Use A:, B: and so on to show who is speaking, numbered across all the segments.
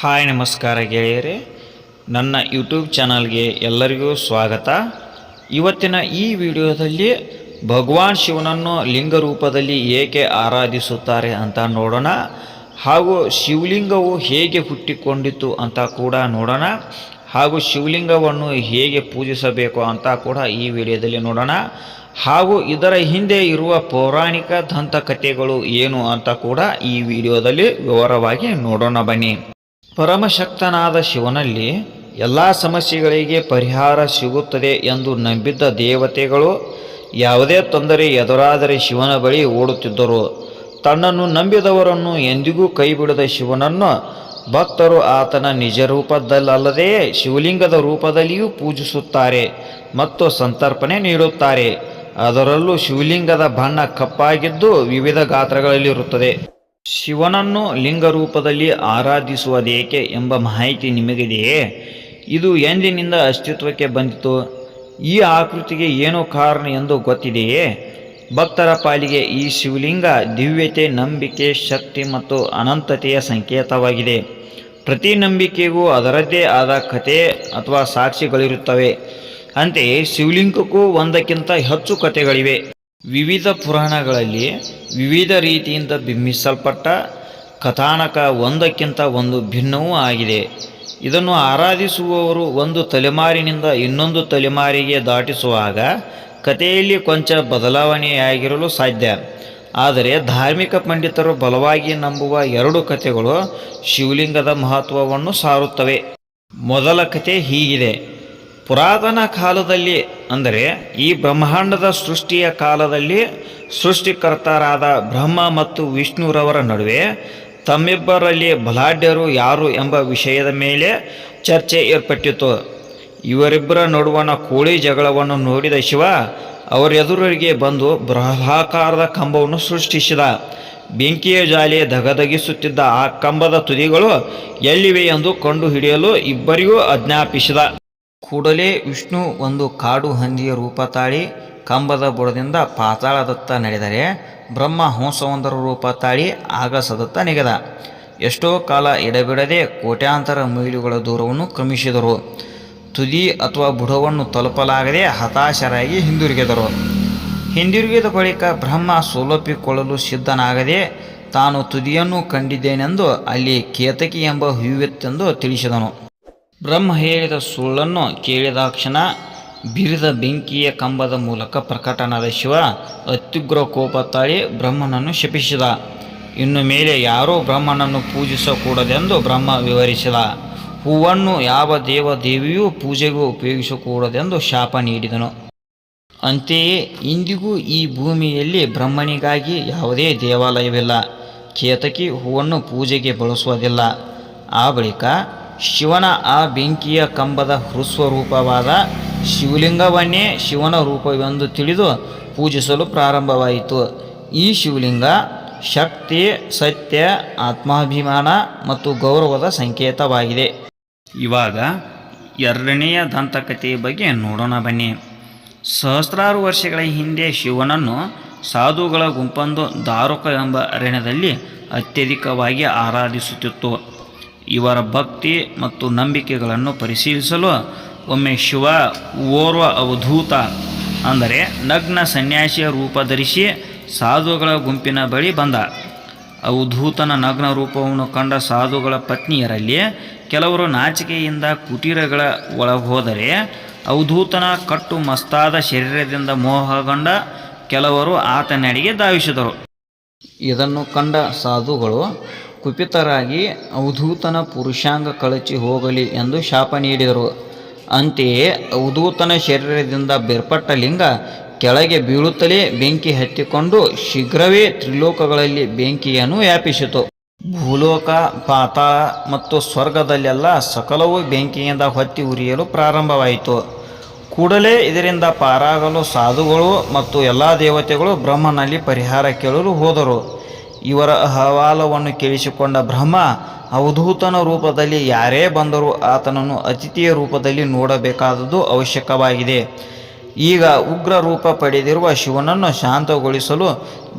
A: Hi ನಮಸ್ಕಾರ ಗೆಳೆಯರೇ. ನನ್ನ ಯೂಟ್ಯೂಬ್ ಚಾನಲ್ಗೆ ಎಲ್ಲರಿಗೂ ಸ್ವಾಗತ. ಇವತ್ತಿನ ಈ ವಿಡಿಯೋದಲ್ಲಿ ಭಗವಾನ್ ಶಿವನನ್ನು ಲಿಂಗ ರೂಪದಲ್ಲಿ ಏಕೆ ಆರಾಧಿಸುತ್ತಾರೆ ಅಂತ ನೋಡೋಣ. ಹಾಗೂ ಶಿವಲಿಂಗವು ಹೇಗೆ ಹುಟ್ಟಿಕೊಂಡಿತು ಅಂತ ಕೂಡ ನೋಡೋಣ. ಹಾಗೂ ಶಿವಲಿಂಗವನ್ನು ಹೇಗೆ ಪೂಜಿಸಬೇಕು ಅಂತ ಕೂಡ ಈ ವಿಡಿಯೋದಲ್ಲಿ ನೋಡೋಣ. ಹಾಗೂ ಇದರ ಹಿಂದೆ ಇರುವ ಪೌರಾಣಿಕ ದಂತಕಥೆಗಳು ಏನು ಅಂತ ಕೂಡ ಈ ವಿಡಿಯೋದಲ್ಲಿ ವಿವರವಾಗಿ ನೋಡೋಣ ಬನ್ನಿ. ಪರಮಶಕ್ತನಾದ ಶಿವನಲ್ಲಿ ಎಲ್ಲ ಸಮಸ್ಯೆಗಳಿಗೆ ಪರಿಹಾರ ಸಿಗುತ್ತದೆ ಎಂದು ನಂಬಿದ್ದ ದೇವತೆಗಳು ಯಾವುದೇ ತೊಂದರೆ ಎದುರಾದರೆ ಶಿವನ ಬಳಿ ಓಡುತ್ತಿದ್ದರು. ತನ್ನನ್ನು ನಂಬಿದವರನ್ನು ಎಂದಿಗೂ ಕೈಬಿಡದ ಶಿವನನ್ನು ಭಕ್ತರು ಆತನ ನಿಜ ರೂಪದಲ್ಲದೆ ಶಿವಲಿಂಗದ ರೂಪದಲ್ಲಿಯೂ ಪೂಜಿಸುತ್ತಾರೆ ಮತ್ತು ಸಂತರ್ಪಣೆ ನೀಡುತ್ತಾರೆ. ಅದರಲ್ಲೂ ಶಿವಲಿಂಗದ ಬಣ್ಣ ಕಪ್ಪಾಗಿದ್ದು ವಿವಿಧ ಗಾತ್ರಗಳಲ್ಲಿರುತ್ತದೆ. ಶಿವನನ್ನು ಲಿಂಗ ರೂಪದಲ್ಲಿ ಆರಾಧಿಸುವುದೇಕೆ ಎಂಬ ಮಾಹಿತಿ ನಿಮಗಿದೆಯೇ? ಇದು ಎಂದಿನಿಂದ ಅಸ್ತಿತ್ವಕ್ಕೆ ಬಂದಿತು. ಈ ಆಕೃತಿಗೆ ಏನು ಕಾರಣ ಎಂದು ಗೊತ್ತಿದೆಯೇ? ಭಕ್ತರ ಪಾಲಿಗೆ ಈ ಶಿವಲಿಂಗ ದಿವ್ಯತೆ, ನಂಬಿಕೆ, ಶಕ್ತಿ ಮತ್ತು ಅನಂತತೆಯ ಸಂಕೇತವಾಗಿದೆ. ಪ್ರತಿ ನಂಬಿಕೆಗೂ ಅದರದ್ದೇ ಆದ ಕಥೆ ಅಥವಾ ಸಾಕ್ಷಿಗಳಿರುತ್ತವೆ. ಅಂತೆಯೇ ಶಿವಲಿಂಗಕ್ಕೂ ಒಂದಕ್ಕಿಂತ ಹೆಚ್ಚು ಕಥೆಗಳಿವೆ. ವಿವಿಧ ಪುರಾಣಗಳಲ್ಲಿ ವಿವಿಧ ರೀತಿಯಿಂದ ಬಿಂಬಿಸಲ್ಪಟ್ಟ ಕಥಾನಕ ಒಂದಕ್ಕಿಂತ ಒಂದು ಭಿನ್ನವೂ ಆಗಿದೆ. ಇದನ್ನು ಆರಾಧಿಸುವವರು ಒಂದು ತಲೆಮಾರಿನಿಂದ ಇನ್ನೊಂದು ತಲೆಮಾರಿಗೆ ದಾಟಿಸುವಾಗ ಕಥೆಯಲ್ಲಿ ಕೊಂಚ ಬದಲಾವಣೆಯಾಗಿರಲು ಸಾಧ್ಯ. ಆದರೆ ಧಾರ್ಮಿಕ ಪಂಡಿತರು ಬಲವಾಗಿ ನಂಬುವ ಎರಡು ಕಥೆಗಳು ಶಿವಲಿಂಗದ ಮಹತ್ವವನ್ನು ಸಾರುತ್ತವೆ. ಮೊದಲ ಕಥೆ ಹೀಗಿದೆ. ಪುರಾತನ ಕಾಲದಲ್ಲಿ, ಅಂದರೆ ಈ ಬ್ರಹ್ಮಾಂಡದ ಸೃಷ್ಟಿಯ ಕಾಲದಲ್ಲಿ ಸೃಷ್ಟಿಕರ್ತರಾದ ಬ್ರಹ್ಮ ಮತ್ತು ವಿಷ್ಣುರವರ ನಡುವೆ ತಮ್ಮಿಬ್ಬರಲ್ಲಿ ಬಲಾಢ್ಯರು ಯಾರು ಎಂಬ ವಿಷಯದ ಮೇಲೆ ಚರ್ಚೆ ಏರ್ಪಟ್ಟಿತು. ಇವರಿಬ್ಬರ ನಡುವಣ ಕೋಳಿ ಜಗಳವನ್ನು ನೋಡಿದ ಶಿವ ಅವರೆದುರಿಗೆ ಬಂದು ಬೃಹಾಕಾರದ ಕಂಬವನ್ನು ಸೃಷ್ಟಿಸಿದ. ಬೆಂಕಿಯ ಜಾಲಿ ಧಗಧಗಿಸುತ್ತಿದ್ದ ಆ ಕಂಬದ ತುದಿಗಳು ಎಲ್ಲಿವೆ ಎಂದು ಕಂಡುಹಿಡಿಯಲು ಇಬ್ಬರಿಗೂ ಆಜ್ಞಾಪಿಸಿದ. ಕೂಡಲೇ ವಿಷ್ಣು ಒಂದು ಕಾಡು ಹಂದಿಯ ರೂಪ ತಾಳಿ ಕಂಬದ ಬುಡದಿಂದ ಪಾತಾಳದತ್ತ ನಡೆದರೆ ಬ್ರಹ್ಮ ಹಂಸವೊಂದರ ರೂಪ ತಾಳಿ ಆಗಸದತ್ತ ನೆಗೆದ. ಎಷ್ಟೋ ಕಾಲ ಎಡಬಿಡದೆ ಕೋಟ್ಯಾಂತರ ಮೈಲುಗಳ ದೂರವನ್ನು ಕ್ರಮಿಸಿದರು. ತುದಿ ಅಥವಾ ಬುಡವನ್ನು ತಲುಪಲಾಗದೆ ಹತಾಶರಾಗಿ ಹಿಂದಿರುಗಿದರು. ಹಿಂದಿರುಗಿದ ಬಳಿಕ ಬ್ರಹ್ಮ ಸೋಲೊಪ್ಪಿಕೊಳ್ಳಲು ಸಿದ್ಧನಾಗದೆ ತಾನು ತುದಿಯನ್ನು ಕಂಡಿದ್ದೇನೆಂದು ಅಲ್ಲಿ ಕೇತಕಿ ಎಂಬ ಹುಯುವೆತ್ತೆಂದು ತಿಳಿಸಿದನು. ಬ್ರಹ್ಮ ಹೇಳಿದ ಸುಳ್ಳನ್ನು ಕೇಳಿದಾಕ್ಷಣ ಬಿರಿದ ಬೆಂಕಿಯ ಕಂಬದ ಮೂಲಕ ಪ್ರಕಟನಾದ ಶಿವ ಅತ್ಯುಗ್ರ ಕೋಪ ತಾಳಿ ಬ್ರಹ್ಮನನ್ನು ಶಪಿಸಿದ. ಇನ್ನು ಮೇಲೆ ಯಾರೂ ಬ್ರಹ್ಮನನ್ನು ಪೂಜಿಸಕೂಡದೆಂದು ಬ್ರಹ್ಮ ವಿವರಿಸಿದ. ಹೂವನ್ನು ಯಾವ ದೇವ ದೇವಿಯೂ ಪೂಜೆಗೂ ಉಪಯೋಗಿಸಕೂಡದೆಂದು ಶಾಪ ನೀಡಿದನು. ಅಂತೆಯೇ ಇಂದಿಗೂ ಈ ಭೂಮಿಯಲ್ಲಿ ಬ್ರಹ್ಮನಿಗಾಗಿ ಯಾವುದೇ ದೇವಾಲಯವಿಲ್ಲ. ಕೇತಕಿ ಹೂವನ್ನು ಪೂಜೆಗೆ ಬಳಸುವುದಿಲ್ಲ. ಆ ಬಳಿಕ ಶಿವನ ಆ ಬೆಂಕಿಯ ಕಂಬದ ಹೃಸ್ವರೂಪವಾದ ಶಿವಲಿಂಗವನ್ನೇ ಶಿವನ ರೂಪವೆಂದು ತಿಳಿದು ಪೂಜಿಸಲು ಪ್ರಾರಂಭವಾಯಿತು. ಈ ಶಿವಲಿಂಗ ಶಕ್ತಿ, ಸತ್ಯ, ಆತ್ಮಾಭಿಮಾನ ಮತ್ತು ಗೌರವದ ಸಂಕೇತವಾಗಿದೆ. ಇವಾಗ ಎರಡನೆಯ ದಂತಕಥೆಯ ಬಗ್ಗೆ ನೋಡೋಣ ಬನ್ನಿ. ಸಹಸ್ರಾರು ವರ್ಷಗಳ ಹಿಂದೆ ಶಿವನನ್ನು ಸಾಧುಗಳ ಗುಂಪೊಂದು ದಾರುಕ ಎಂಬ ಅರಣ್ಯದಲ್ಲಿ ಅತ್ಯಧಿಕವಾಗಿ ಆರಾಧಿಸುತ್ತಿತ್ತು. ಇವರ ಭಕ್ತಿ ಮತ್ತು ನಂಬಿಕೆಗಳನ್ನು ಪರಿಶೀಲಿಸಲು ಒಮ್ಮೆ ಶಿವ ಓರ್ವ ಅವಧೂತ ಅಂದರೆ ನಗ್ನ ಸನ್ಯಾಸಿಯ ರೂಪ ಧರಿಸಿ ಸಾಧುಗಳ ಗುಂಪಿನ ಬಳಿ ಬಂದ. ಅವಧೂತನ ನಗ್ನ ರೂಪವನ್ನು ಕಂಡ ಸಾಧುಗಳ ಪತ್ನಿಯರಲ್ಲಿ ಕೆಲವರು ನಾಚಿಕೆಯಿಂದ ಕುಟೀರಗಳ ಒಳಗೋದರೆ ಅವಧೂತನ ಕಟ್ಟು ಮಸ್ತಾದ ಶರೀರದಿಂದ ಮೋಹಗೊಂಡ ಕೆಲವರು ಆತನಡಿಗೆ ಧಾವಿಸಿದರು. ಇದನ್ನು ಕಂಡ ಸಾಧುಗಳು ಕುಪಿತರಾಗಿ ಅವಧೂತನ ಪುರುಷಾಂಗ ಕಳಚಿ ಹೋಗಲಿ ಎಂದು ಶಾಪ ನೀಡಿದರು. ಅಂತೆಯೇ ಅವಧೂತನ ಶರೀರದಿಂದ ಬೇರ್ಪಟ್ಟ ಲಿಂಗ ಕೆಳಗೆ ಬೀಳುತ್ತಲೇ ಬೆಂಕಿ ಹತ್ತಿಕೊಂಡು ಶೀಘ್ರವೇ ತ್ರಿಲೋಕಗಳಲ್ಲಿ ಬೆಂಕಿಯನ್ನು ವ್ಯಾಪಿಸಿತು. ಭೂಲೋಕ ಪಾತ ಮತ್ತು ಸ್ವರ್ಗದಲ್ಲೆಲ್ಲ ಸಕಲವೂ ಬೆಂಕಿಯಿಂದ ಹೊತ್ತಿ ಉರಿಯಲು ಪ್ರಾರಂಭವಾಯಿತು. ಕೂಡಲೇ ಇದರಿಂದ ಪಾರಾಗಲು ಸಾಧುಗಳು ಮತ್ತು ಎಲ್ಲ ದೇವತೆಗಳು ಬ್ರಹ್ಮನಲ್ಲಿ ಪರಿಹಾರ ಕೇಳಲು ಹೋದರು. ಇವರ ಅಹವಾಲವನ್ನು ಕೇಳಿಸಿಕೊಂಡ ಬ್ರಹ್ಮ, ಅವಧೂತನ ರೂಪದಲ್ಲಿ ಯಾರೇ ಬಂದರೂ ಆತನನ್ನು ಅತಿಥಿಯ ರೂಪದಲ್ಲಿ ನೋಡಬೇಕಾದದ್ದು ಅವಶ್ಯಕವಾಗಿದೆ. ಈಗ ಉಗ್ರ ರೂಪ ಪಡೆದಿರುವ ಶಿವನನ್ನು ಶಾಂತಗೊಳಿಸಲು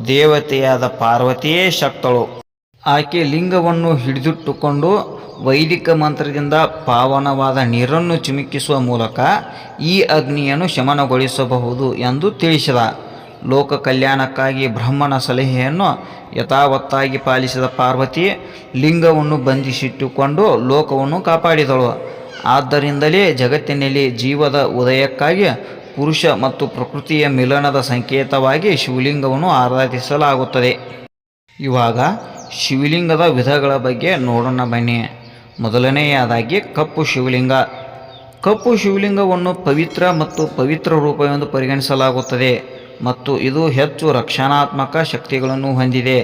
A: ದೇವತೆಯಾದ ಪಾರ್ವತಿಯೇ ಶಕ್ತಳು. ಆಕೆ ಲಿಂಗವನ್ನು ಹಿಡಿದಿಟ್ಟುಕೊಂಡು ವೈದಿಕ ಮಂತ್ರದಿಂದ ಪಾವನವಾದ ನೀರನ್ನು ಚಿಮುಕಿಸುವ ಮೂಲಕ ಈ ಅಗ್ನಿಯನ್ನು ಶಮನಗೊಳಿಸಬಹುದು ಎಂದು ತಿಳಿಸಿದ. ಲೋಕ ಕಲ್ಯಾಣಕ್ಕಾಗಿ ಬ್ರಹ್ಮನ ಸಲಹೆಯನ್ನು ಯಥಾವತ್ತಾಗಿ ಪಾಲಿಸಿದ ಪಾರ್ವತಿ ಲಿಂಗವನ್ನು ಬಂಧಿಸಿಟ್ಟುಕೊಂಡು ಲೋಕವನ್ನು ಕಾಪಾಡಿದಳು. ಆದ್ದರಿಂದಲೇ ಜಗತ್ತಿನಲ್ಲಿ ಜೀವದ ಉದಯಕ್ಕಾಗಿ ಪುರುಷ ಮತ್ತು ಪ್ರಕೃತಿಯ ಮಿಲನದ ಸಂಕೇತವಾಗಿ ಶಿವಲಿಂಗವನ್ನು ಆರಾಧಿಸಲಾಗುತ್ತದೆ. ಇವಾಗ ಶಿವಲಿಂಗದ ವಿಧಗಳ ಬಗ್ಗೆ ನೋಡೋಣ ಬನ್ನಿ. ಮೊದಲನೆಯದಾಗಿ ಕಪ್ಪು ಶಿವಲಿಂಗ. ಕಪ್ಪು ಶಿವಲಿಂಗವನ್ನು ಪವಿತ್ರ ಮತ್ತು ಪವಿತ್ರ ರೂಪವೆಂದು ಪರಿಗಣಿಸಲಾಗುತ್ತದೆ. ಮತ್ತು ಇದು ಹೆಚ್ಚು ರಕ್ಷಣಾತ್ಮಕ ಶಕ್ತಿಗಳನ್ನು ಹೊಂದಿದೆ.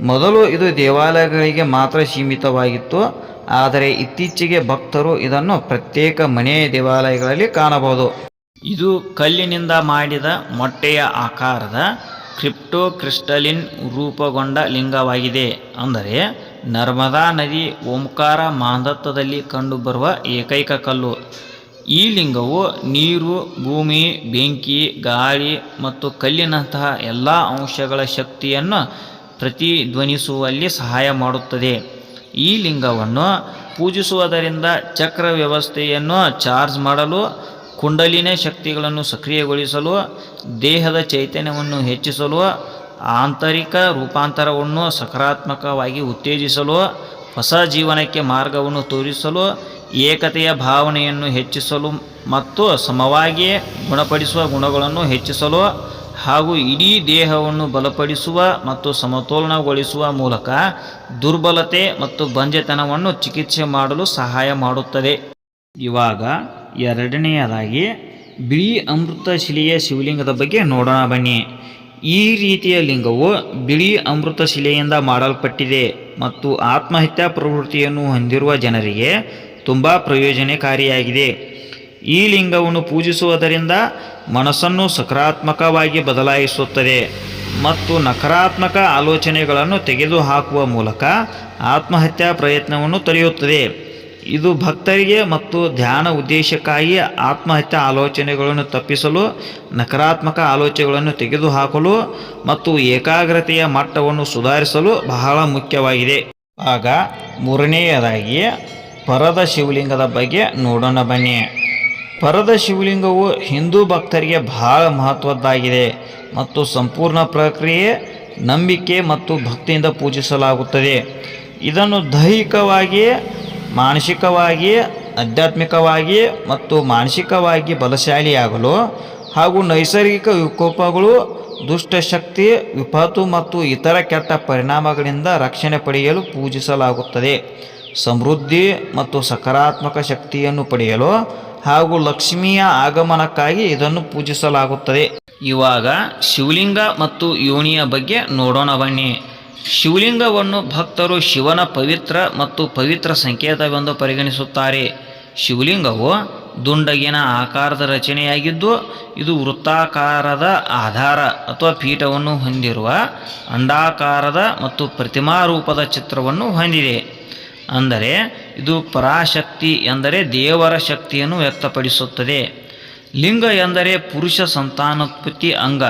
A: ಮೊದಲು ಇದು ದೇವಾಲಯಗಳಿಗೆ ಮಾತ್ರ ಸೀಮಿತವಾಗಿತ್ತು. ಆದರೆ ಇತ್ತೀಚೆಗೆ ಭಕ್ತರು ಇದನ್ನು ಪ್ರತ್ಯೇಕ ಮನೆ ದೇವಾಲಯಗಳಲ್ಲಿ ಕಾಣಬಹುದು. ಇದು ಕಲ್ಲಿನಿಂದ ಮಾಡಿದ ಮೊಟ್ಟೆಯ ಆಕಾರದ ಕ್ರಿಪ್ಟೋ ಕ್ರಿಸ್ಟಲಿನ್ ರೂಪಗೊಂಡ ಲಿಂಗವಾಗಿದೆ. ಅಂದರೆ ನರ್ಮದಾ ನದಿ ಓಂಕಾರ ಮಾಂದತ್ತದಲ್ಲಿ ಕಂಡುಬರುವ ಏಕೈಕ ಕಲ್ಲು. ಈ ಲಿಂಗವು ನೀರು, ಭೂಮಿ, ಬೆಂಕಿ, ಗಾಳಿ ಮತ್ತು ಕಲ್ಲಿನಂತಹ ಎಲ್ಲ ಅಂಶಗಳ ಶಕ್ತಿಯನ್ನು ಪ್ರತಿಧ್ವನಿಸುವಲ್ಲಿ ಸಹಾಯ ಮಾಡುತ್ತದೆ. ಈ ಲಿಂಗವನ್ನು ಪೂಜಿಸುವುದರಿಂದ ಚಕ್ರ ವ್ಯವಸ್ಥೆಯನ್ನು ಚಾರ್ಜ್ ಮಾಡಲು, ಕುಂಡಲಿನ ಶಕ್ತಿಗಳನ್ನು ಸಕ್ರಿಯಗೊಳಿಸಲು, ದೇಹದ ಚೈತನ್ಯವನ್ನು ಹೆಚ್ಚಿಸಲು, ಆಂತರಿಕ ರೂಪಾಂತರವನ್ನು ಸಕಾರಾತ್ಮಕವಾಗಿ ಉತ್ತೇಜಿಸಲು, ಹೊಸ ಜೀವನಕ್ಕೆ ಮಾರ್ಗವನ್ನು ತೋರಿಸಲು ಏಕತೆಯ ಭಾವನೆಯನ್ನು ಹೆಚ್ಚಿಸಲು ಮತ್ತು ಸಮವಾಗಿಯೇ ಗುಣಪಡಿಸುವ ಗುಣಗಳನ್ನು ಹೆಚ್ಚಿಸಲು ಹಾಗೂ ಇಡೀ ದೇಹವನ್ನು ಬಲಪಡಿಸುವ ಮತ್ತು ಸಮತೋಲನಗೊಳಿಸುವ ಮೂಲಕ ದುರ್ಬಲತೆ ಮತ್ತು ಬಂಜೆತನವನ್ನು ಚಿಕಿತ್ಸೆ ಮಾಡಲು ಸಹಾಯ ಮಾಡುತ್ತದೆ. ಇವಾಗ ಎರಡನೆಯದಾಗಿ ಬಿಳಿ ಅಮೃತ ಶಿಲೆಯ ಶಿವಲಿಂಗದ ಬಗ್ಗೆ ನೋಡೋಣ ಬನ್ನಿ. ಈ ರೀತಿಯ ಲಿಂಗವು ಬಿಳಿ ಅಮೃತ ಶಿಲೆಯಿಂದ ಮಾಡಲ್ಪಟ್ಟಿದೆ ಮತ್ತು ಆತ್ಮಹತ್ಯಾ ಪ್ರವೃತ್ತಿಯನ್ನು ಹೊಂದಿರುವ ಜನರಿಗೆ ತುಂಬ ಪ್ರಯೋಜನಕಾರಿಯಾಗಿದೆ. ಈ ಲಿಂಗವನ್ನು ಪೂಜಿಸುವುದರಿಂದ ಮನಸ್ಸನ್ನು ಸಕಾರಾತ್ಮಕವಾಗಿ ಬದಲಾಯಿಸುತ್ತದೆ ಮತ್ತು ನಕಾರಾತ್ಮಕ ಆಲೋಚನೆಗಳನ್ನು ತೆಗೆದುಹಾಕುವ ಮೂಲಕ ಆತ್ಮಹತ್ಯಾ ಪ್ರಯತ್ನವನ್ನು ತಡೆಯುತ್ತದೆ. ಇದು ಭಕ್ತರಿಗೆ ಮತ್ತು ಧ್ಯಾನ ಉದ್ದೇಶಕ್ಕಾಗಿ ಆತ್ಮಹತ್ಯಾ ಆಲೋಚನೆಗಳನ್ನು ತಪ್ಪಿಸಲು, ನಕಾರಾತ್ಮಕ ಆಲೋಚನೆಗಳನ್ನು ತೆಗೆದುಹಾಕಲು ಮತ್ತು ಏಕಾಗ್ರತೆಯ ಮಟ್ಟವನ್ನು ಸುಧಾರಿಸಲು ಬಹಳ ಮುಖ್ಯವಾಗಿದೆ. ಆಗ ಮೂರನೆಯದಾಗಿ ಪರದ ಶಿವಲಿಂಗದ ಬಗ್ಗೆ ನೋಡೋಣ ಬನ್ನಿ. ಪರದ ಶಿವಲಿಂಗವು ಹಿಂದೂ ಭಕ್ತರಿಗೆ ಬಹಳ ಮಹತ್ವದ್ದಾಗಿದೆ ಮತ್ತು ಸಂಪೂರ್ಣ ಪ್ರಕ್ರಿಯೆ ನಂಬಿಕೆ ಮತ್ತು ಭಕ್ತಿಯಿಂದ ಪೂಜಿಸಲಾಗುತ್ತದೆ. ಇದನ್ನು ದೈಹಿಕವಾಗಿ ಮಾನಸಿಕವಾಗಿ ಆಧ್ಯಾತ್ಮಿಕವಾಗಿ ಮತ್ತು ಮಾನಸಿಕವಾಗಿ ಬಲಶಾಲಿಯಾಗಲು ಹಾಗೂ ನೈಸರ್ಗಿಕ ವಿಕೋಪಗಳು, ದುಷ್ಟಶಕ್ತಿ, ವಿಪತ್ತು ಮತ್ತು ಇತರ ಕೆಟ್ಟ ಪರಿಣಾಮಗಳಿಂದ ರಕ್ಷಣೆ ಪಡೆಯಲು ಪೂಜಿಸಲಾಗುತ್ತದೆ. ಸಮೃದ್ಧಿ ಮತ್ತು ಸಕಾರಾತ್ಮಕ ಶಕ್ತಿಯನ್ನು ಪಡೆಯಲು ಹಾಗೂ ಲಕ್ಷ್ಮಿಯ ಆಗಮನಕ್ಕಾಗಿ ಇದನ್ನು ಪೂಜಿಸಲಾಗುತ್ತದೆ. ಇವಾಗ ಶಿವಲಿಂಗ ಮತ್ತು ಯೋನಿಯ ಬಗ್ಗೆ ನೋಡೋಣ ಬನ್ನಿ. ಶಿವಲಿಂಗವನ್ನು ಭಕ್ತರು ಶಿವನ ಪವಿತ್ರ ಮತ್ತು ಪವಿತ್ರ ಸಂಕೇತವೆಂದು ಪರಿಗಣಿಸುತ್ತಾರೆ. ಶಿವಲಿಂಗವು ದುಂಡಗಿನ ಆಕಾರದ ರಚನೆಯಾಗಿದ್ದು, ಇದು ವೃತ್ತಾಕಾರದ ಆಧಾರ ಅಥವಾ ಪೀಠವನ್ನು ಹೊಂದಿರುವ ಅಂಡಾಕಾರದ ಮತ್ತು ಪ್ರತಿಮಾ ರೂಪದ ಚಿತ್ರವನ್ನು ಹೊಂದಿದೆ. ಅಂದರೆ ಇದು ಪರಾಶಕ್ತಿ ಎಂದರೆ ದೇವರ ಶಕ್ತಿಯನ್ನು ವ್ಯಕ್ತಪಡಿಸುತ್ತದೆ. ಲಿಂಗ ಎಂದರೆ ಪುರುಷ ಸಂತಾನೋತ್ಪತ್ತಿ ಅಂಗ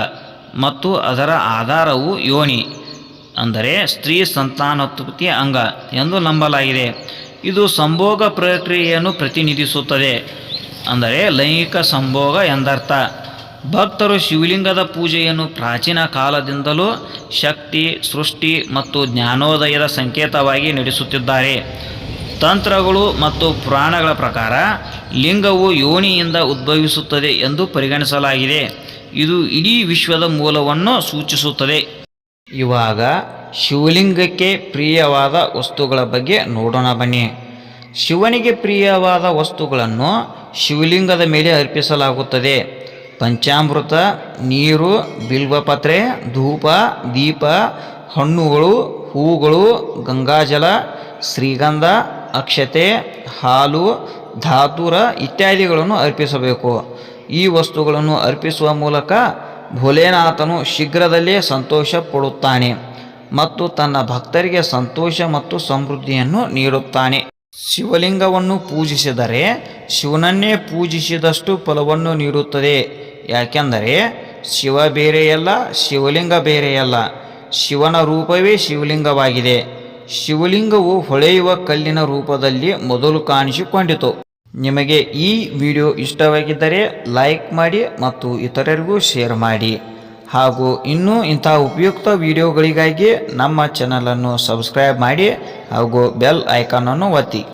A: ಮತ್ತು ಅದರ ಆಧಾರವು ಯೋನಿ ಅಂದರೆ ಸ್ತ್ರೀ ಸಂತಾನೋತ್ಪತ್ತಿ ಅಂಗ ಎಂದು ನಂಬಲಾಗಿದೆ. ಇದು ಸಂಭೋಗ ಪ್ರಕ್ರಿಯೆಯನ್ನು ಪ್ರತಿನಿಧಿಸುತ್ತದೆ ಅಂದರೆ ಲೈಂಗಿಕ ಸಂಭೋಗ ಎಂದರ್ಥ. ಭಕ್ತರು ಶಿವಲಿಂಗದ ಪೂಜೆಯನ್ನು ಪ್ರಾಚೀನ ಕಾಲದಿಂದಲೂ ಶಕ್ತಿ, ಸೃಷ್ಟಿ ಮತ್ತು ಜ್ಞಾನೋದಯದ ಸಂಕೇತವಾಗಿ ನಡೆಸುತ್ತಿದ್ದಾರೆ. ತಂತ್ರಗಳು ಮತ್ತು ಪುರಾಣಗಳ ಪ್ರಕಾರ ಲಿಂಗವು ಯೋನಿಯಿಂದ ಉದ್ಭವಿಸುತ್ತದೆ ಎಂದು ಪರಿಗಣಿಸಲಾಗಿದೆ. ಇದು ಇಡೀ ವಿಶ್ವದ ಮೂಲವನ್ನು ಸೂಚಿಸುತ್ತದೆ. ಇವಾಗ ಶಿವಲಿಂಗಕ್ಕೆ ಪ್ರಿಯವಾದ ವಸ್ತುಗಳ ಬಗ್ಗೆ ನೋಡೋಣ ಬನ್ನಿ. ಶಿವನಿಗೆ ಪ್ರಿಯವಾದ ವಸ್ತುಗಳನ್ನು ಶಿವಲಿಂಗದ ಮೇಲೆ ಅರ್ಪಿಸಲಾಗುತ್ತದೆ. ಪಂಚಾಮೃತ, ನೀರು, ಬಿಲ್ವಪತ್ರೆ, ಧೂಪ, ದೀಪ, ಹಣ್ಣುಗಳು ಹೂಗಳು ಗಂಗಾಜಲ, ಶ್ರೀಗಂಧ, ಅಕ್ಷತೆ, ಹಾಲು, ಧಾತುರ ಇತ್ಯಾದಿಗಳನ್ನು ಅರ್ಪಿಸಬೇಕು. ಈ ವಸ್ತುಗಳನ್ನು ಅರ್ಪಿಸುವ ಮೂಲಕ ಭೋಲೆನಾಥನು ಶೀಘ್ರದಲ್ಲೇ ಸಂತೋಷ ಪಡುತ್ತಾನೆ ಮತ್ತು ತನ್ನ ಭಕ್ತರಿಗೆ ಸಂತೋಷ ಮತ್ತು ಸಮೃದ್ಧಿಯನ್ನು ನೀಡುತ್ತಾನೆ. ಶಿವಲಿಂಗವನ್ನು ಪೂಜಿಸಿದರೆ ಶಿವನನ್ನೇ ಪೂಜಿಸಿದಷ್ಟು ಫಲವನ್ನು ನೀಡುತ್ತದೆ. ಯಾಕೆಂದರೆ ಶಿವ ಬೇರೆಯಲ್ಲ, ಶಿವಲಿಂಗ ಬೇರೆಯಲ್ಲ. ಶಿವನ ರೂಪವೇ ಶಿವಲಿಂಗವಾಗಿದೆ. ಶಿವಲಿಂಗವು ಹೊಳೆಯುವ ಕಲ್ಲಿನ ರೂಪದಲ್ಲಿ ಮೊದಲು ಕಾಣಿಸಿಕೊಂಡಿತು. ನಿಮಗೆ ಈ ವಿಡಿಯೋ ಇಷ್ಟವಾಗಿದ್ದರೆ ಲೈಕ್ ಮಾಡಿ ಮತ್ತು ಇತರರಿಗೂ ಶೇರ್ ಮಾಡಿ. ಹಾಗೂ ಇನ್ನೂ ಇಂಥ ಉಪಯುಕ್ತ ವಿಡಿಯೋಗಳಿಗಾಗಿ ನಮ್ಮ ಚಾನಲನ್ನು ಸಬ್ಸ್ಕ್ರೈಬ್ ಮಾಡಿ ಹಾಗೂ ಬೆಲ್ ಐಕಾನನ್ನು ಒತ್ತಿ.